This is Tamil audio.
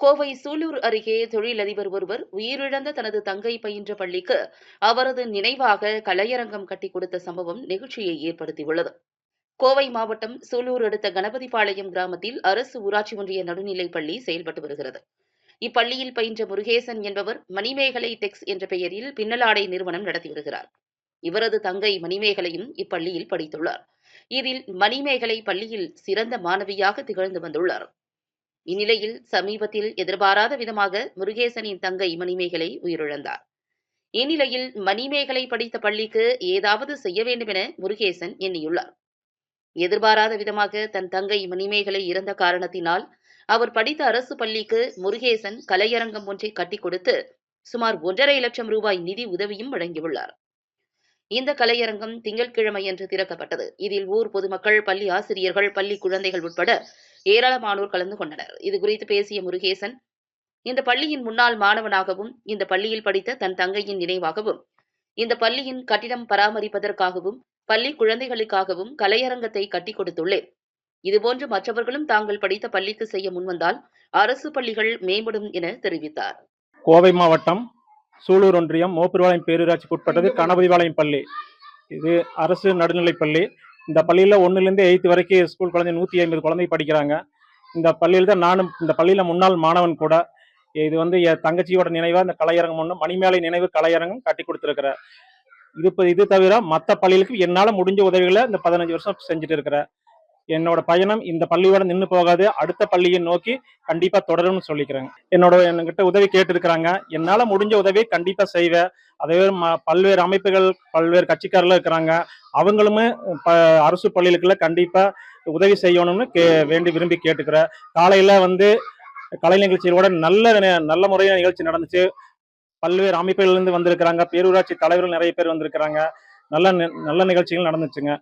கோவை சூலூர் அருகே தொழிலதிபர் ஒருவர் உயிரிழந்த தனது தங்கை பயின்ற பள்ளிக்கு அவரது நினைவாக கலையரங்கம் கட்டி கொடுத்த சம்பவம் நிகழ்ச்சியை ஏற்படுத்தியுள்ளது. கோவை மாவட்டம் சூலூர் அடுத்த கணபதிபாளையம் கிராமத்தில் அரசு ஊராட்சி ஒன்றிய நடுநிலைப் பள்ளி செயல்பட்டு வருகிறது. இப்பள்ளியில் பயின்ற முருகேசன் என்பவர் மணிமேகலை டெக்ஸ் என்ற பெயரில் பின்னலாடை நிறுவனம் நடத்தி வருகிறார். இவரது தங்கை மணிமேகலையும் இப்பள்ளியில் படித்துள்ளார். இதில் மணிமேகலை பள்ளியில் சிறந்த மாணவியாக திகழ்ந்து வந்துள்ளார். இந்நிலையில் சமீபத்தில் எதிர்பாராத விதமாக முருகேசனின் தங்கை மணிமேகலை உயிரிழந்தார். இந்நிலையில் மணிமேகலை படித்த பள்ளிக்கு ஏதாவது செய்ய வேண்டும் என முருகேசன் எண்ணியுள்ளார். எதிர்பாராத விதமாக தன் தங்கை மணிமேகலை இறந்த காரணத்தினால் அவர் படித்த அரசு பள்ளிக்கு முருகேசன் கலையரங்கம் ஒன்றை கட்டிக் கொடுத்து சுமார் ஒன்றரை லட்சம் ரூபாய் நிதி உதவியும் வழங்கியுள்ளார். இந்த கலையரங்கம் திங்கட்கிழமையன்று திறக்கப்பட்டது. இதில் ஊர் பொதுமக்கள் பள்ளி ஆசிரியர்கள் பள்ளி குழந்தைகள் உட்பட ஏராளமானோர் கலந்து கொண்டனர். இது குறித்து பேசிய முருகேசன் இந்த பள்ளியின் முன்னாள் மாணவனாகவும் இந்த பள்ளியில் படித்த தன் தங்கையின் நினைவாகவும் இந்த பள்ளியின் கட்டிடம் பராமரிப்பதற்காகவும் பள்ளி குழந்தைகளுக்காகவும் கலையரங்கத்தை கட்டிக் கொடுத்துள்ளேன். இதுபோன்று மற்றவர்களும் தாங்கள் படித்த பள்ளிக்கு செய்ய முன்வந்தால் அரசு பள்ளிகள் மேம்படும் என தெரிவித்தார். கோவை மாவட்டம் சூலூர் ஒன்றியம் மோப்பூர்பாளையம் பேரூராட்சிக்கு உட்பட்டது கணபதிபாளையம் பள்ளி. இது அரசு நடுநிலைப் பள்ளி. இந்த பள்ளியில் ஒன்றுலேருந்து எயித்து வரைக்கும் ஸ்கூல் குழந்தை நூற்றி ஐம்பது குழந்தை படிக்கிறாங்க. இந்த பள்ளியில் தான் நானும் இந்த பள்ளியில் முன்னாள் மாணவன் கூட இது வந்து என் தங்கச்சியோட நினைவாக இந்த கலையரங்கம் ஒன்று மணிமேலை நினைவு கலையரங்கம் கட்டி கொடுத்துருக்குறேன் இது இப்போ இது தவிர மற்ற பள்ளிகளுக்கு என்னால் முடிஞ்ச உதவிகளை இந்த பதினஞ்சு வருஷம் செஞ்சுட்டு இருக்கிறேன். என்னோட பயணம் இந்த பள்ளியோட நின்று போகாது. அடுத்த பள்ளியை நோக்கி கண்டிப்பா தொடரும்னு சொல்லிக்கிறேங்க. என்னோட என்கிட்ட உதவி கேட்டிருக்கிறாங்க. என்னால முடிஞ்ச உதவியை கண்டிப்பா செய்வேன். அதே பல்வேறு அமைப்புகள் பல்வேறு கட்சிக்காரர்கள் இருக்கிறாங்க. அவங்களுமே ப அரசு பள்ளிகளுக்குள்ள கண்டிப்பா உதவி செய்யணும்னு கே வேண்டி விரும்பி கேட்டுக்கிறேன். காலையில வந்து கலை நிகழ்ச்சிகளோட நல்ல நல்ல முறையான நிகழ்ச்சி நடந்துச்சு. பல்வேறு அமைப்புகள்லேருந்து வந்திருக்கிறாங்க. பேரூராட்சி தலைவர்கள் நிறைய பேர் வந்திருக்கிறாங்க. நல்ல நல்ல நிகழ்ச்சிகள் நடந்துச்சுங்க.